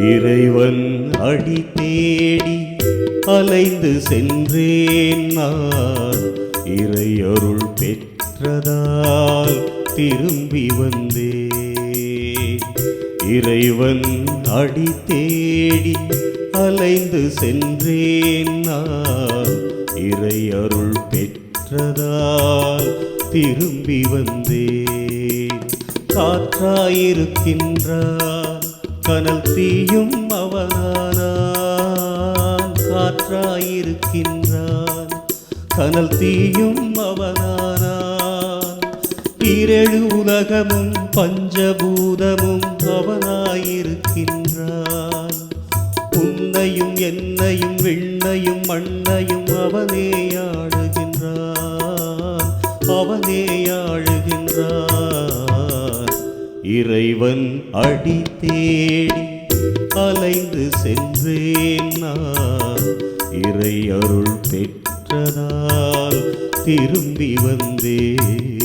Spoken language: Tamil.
இறைவன் அடி தேடி அலைந்து சென்றேன் நான். இறையருள் பெற்றதால் திரும்பி வந்தே இறைவன் அடி தேடி அலைந்து சென்றேன் நான். இறையருள் பெற்றதால் திரும்பி வந்தே காற்றாயிருக்கின்றார் கனல் தீயும் அவனானான் காற்றாயிருக்கின்றான். கனல் தீயும் அவனானான் ஈரேழு உலகமும் பஞ்சபூதமும் அவனாயிருக்கின்றான். உன்னையும் என்னையும் விண்ணையும் மண்ணையும் அவனே ஆடுகின்றான். அவனே இறைவன் அடி தேடி அலைந்து சென்றேன் நான். இறை அருள் பெற்றதால் திரும்பி வந்தேன்.